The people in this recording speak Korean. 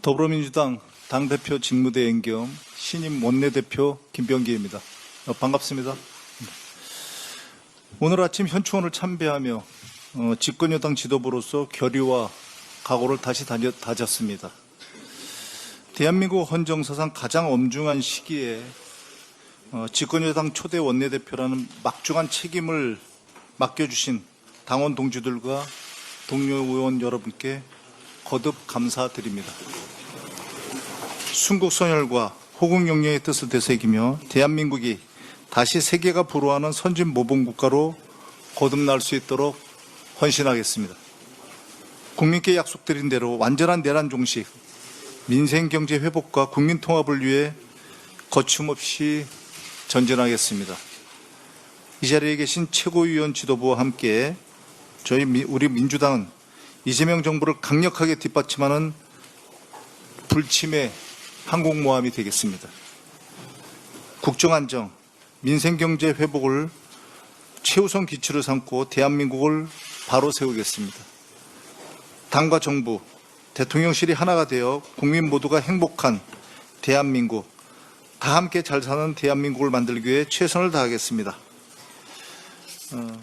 더불어민주당 당대표 직무대행 겸 신임 원내대표 김병기입니다. 어, 반갑습니다. 오늘 아침 현충원을 참배하며 어, 집권여당 지도부로서 결의와 각오를 다시 다졌습니다. 대한민국 헌정사상 가장 엄중한 시기에 어, 집권여당 초대 원내대표라는 막중한 책임을 맡겨주신 당원 동지들과 동료 의원 여러분께 거듭 감사드립니다. 순국선열과 호국영령의 뜻을 되새기며 대한민국이 다시 세계가 부러워하는 선진 모범국가로 거듭날 수 있도록 헌신하겠습니다. 국민께 약속드린 대로 완전한 내란 종식, 민생 경제 회복과 국민 통합을 위해 거침없이 전진하겠습니다. 이 자리에 계신 최고위원 지도부와 함께 저희 미- 우리 민주당은 이재명 정부를 강력하게 뒷받침하는 불침의 항공모함이 되겠습니다. 국정안정, 민생경제 회복을 최우선 기치로 삼고 대한민국을 바로 세우겠습니다. 당과 정부, 대통령실이 하나가 되어 국민 모두가 행복한 대한민국, 다 함께 잘 사는 대한민국을 만들기 위해 최선을 다하겠습니다. 어,